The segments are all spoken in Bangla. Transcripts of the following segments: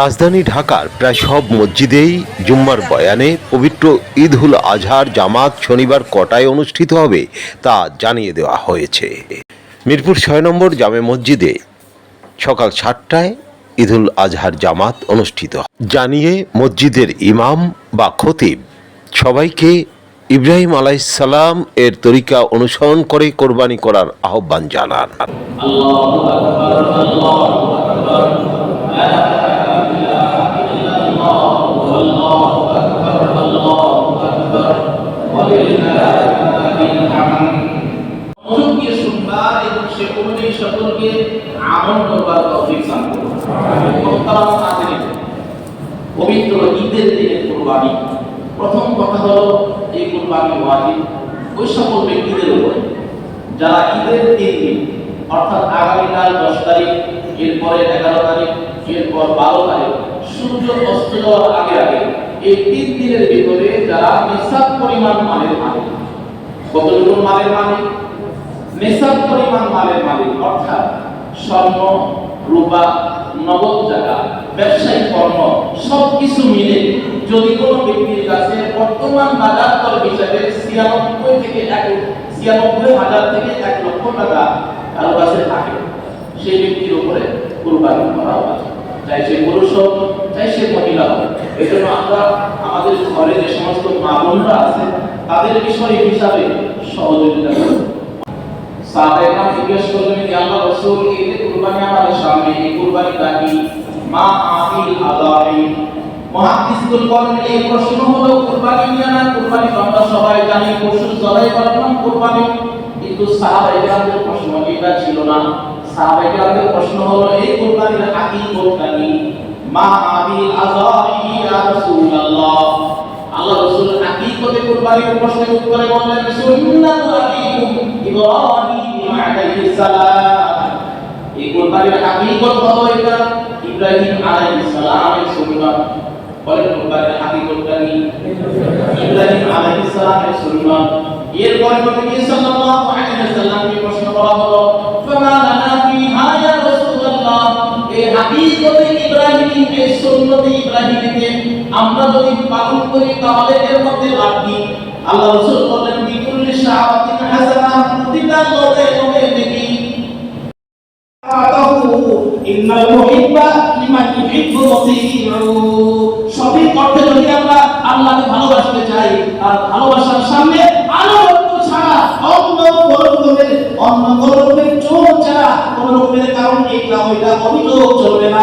রাজধানী ঢাকার প্রায় সব মসজিদেই জুম্মার বয়ানে পবিত্র ঈদ উল আজহার জামাত শনিবার কটায় অনুষ্ঠিত হবে তা জানিয়ে দেওয়া হয়েছে। মিরপুর ছয় নম্বর জামে মসজিদে সকাল সাতটায় ঈদুল আজহার জামাত অনুষ্ঠিত জানিয়ে মসজিদের ইমাম বা খতিব সবাইকে ইব্রাহিম আলাইসাল্লাম এর তরিকা অনুসরণ করে কোরবানি করার আহ্বান জানান। মনোযোগ শুনবার এবং সে অনুযায়ী সকলকে আমল করবার তৌফিক দান করুন মোহতারাম হাজিরিন, পবিত্র ঈদের দিনের কুরবানি প্রথম কথা হলো এই কুরবানি ওয়াজিব ওই সকল ব্যক্তিদের উপরে যারা ঈদের তিন দিন অর্থাৎ আগামীকাল দশ তারিখ এরপরে এগারো তারিখ এরপর বারো তারিখ সূর্য অস্ত যাওয়ার আগে আগে এই তিন দিনের ভিতরে যারা নিঃশ্বাস পরিমাণ মানের মালিক কতটুকু মালের মালিক? নেশাব পরিমাণ মালের মালিক, অর্থাৎ স্বর্ণ, রূপা, নগদ টাকা ব্যবসায়িক কর্ম সব কিছু মিলে যদি কোনো ব্যক্তির কাছে বর্তমান বাজার দর হিসাবে ছিয়ানব্বই থেকে এক, ছিয়ানব্বই হাজার থেকে এক লক্ষ টাকা কারও কাছে থাকে, সেই ব্যক্তির উপরে কুরবানি করা হয় চাই সে পুরুষ হোক, চাই সে মহিলা হোক। এই জন্য আমরা আমাদের ঘরে যে সমস্ত মা বোনরা আছে তাদের বিষয় হিসাবে সহযোগিতা করব সাহাবায়ে জিজ্ঞেস করলেন যে আল্লাহ রাসূল, এই যে কুরবানি আমাদের সামনে, এই কুরবানিটা কি? মা আবিল আদাহি মহাদিসগুল বলেন, এই প্রশ্ন হলো, কুরবানি নিয়ে না, কুরবানি আমরা সবাই জানি পশু জবাই করার কুরবানি? কিন্তু সাহাবায়ে কেরামদের প্রশ্ন এটা ছিল না। সাহাবায়ে কেরামদের প্রশ্ন হলো, এই কুরবানির হাকিকতটা কি? মা আবিল আদাহি ইয়া রাসূলুল্লাহ। কুরবানির প্রশ্নের উত্তরে বললেন, সুন্নাতু আবিকুম ইব্রাহিম আলাইহিস সালাম। এই কুরবানির হাকিকত হলো এটা? ইব্রাহিম আলাইহিস সালামের সুন্নাত। বলেন কুরবানির হাকিকতটা কি ইব্রাহিম আলাইহিস সালামের সুন্নাত। এরপরে নবী সাল্লাল্লাহু আলাইহি ওয়াসাল্লামকে প্রশ্ন করা হলো, ফামা লানা ফিহা ইয়া রাসূলুল্লাহ? এই হাকিকতে ইব্রাহিম সুন্নতে ইব্রাহিমকে আমরা যদি পালন করি, তাহলে এর মধ্যে লাভ কি? আল্লাহ রাসূল বললেন, বিকুল্লি শাআতিন হাসানা প্রতিটা লোকে লোকে নেকি ইন্নাল মুহিব্বা লিমান ইউহিব্বু মুতিউ সঠিক অর্থে যদি আমরা আল্লাহকে ভালোবাসতে চাই আর ভালোবাসার সামনে আনুগত্য ছাড়া অন্য কোন রকমের অন্য কোন রকমের চোর ছাড়া কোন রকমের কারণ এইটা ওইটা অভিযোগ চলবে না।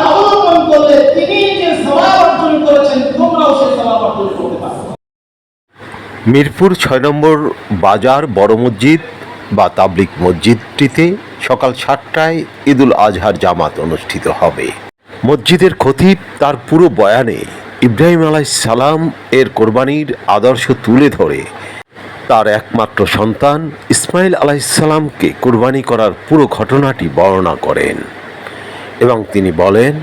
মিরপুর ছয় নম্বর বাজার, বড় মসজিদ বা তাবলিক মসজিদটিতে সকাল সাতটায় ঈদুল আজহার জামাত অনুষ্ঠিত হবে। মসজিদের খতিব তার পুরো বয়ানে ইব্রাহিম আলাই সালাম এর কোরবানির আদর্শ তুলে ধরে। তার একমাত্র সন্তান ইসমাইল আলাইসাল্লামকে কোরবানি করার পুরো ঘটনাটি বর্ণনা করেন এবং তিনি বলেন,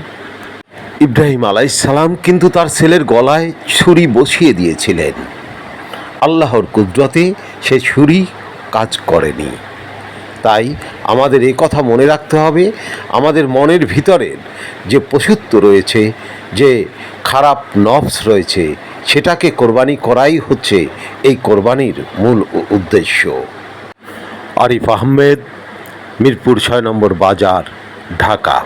ইব্রাহিম আলাইসাল্লাম কিন্তু তার ছেলের গলায় ছুরি বসিয়ে দিয়েছিলেন। আল্লাহর কুদরতে সে ছুরি কাজ করেনি। তাই আমাদের এই কথা মনে রাখতে হবে, আমাদের মনের ভিতরের যে পশুত্ব রয়েছে, যে খারাপ নফস রয়েছে, সেটাকে কোরবানি করাই হচ্ছে এই কোরবানির মূল উদ্দেশ্য। আরিফ আহমেদ, মিরপুর ছয় নম্বর বাজার, ঢাকা।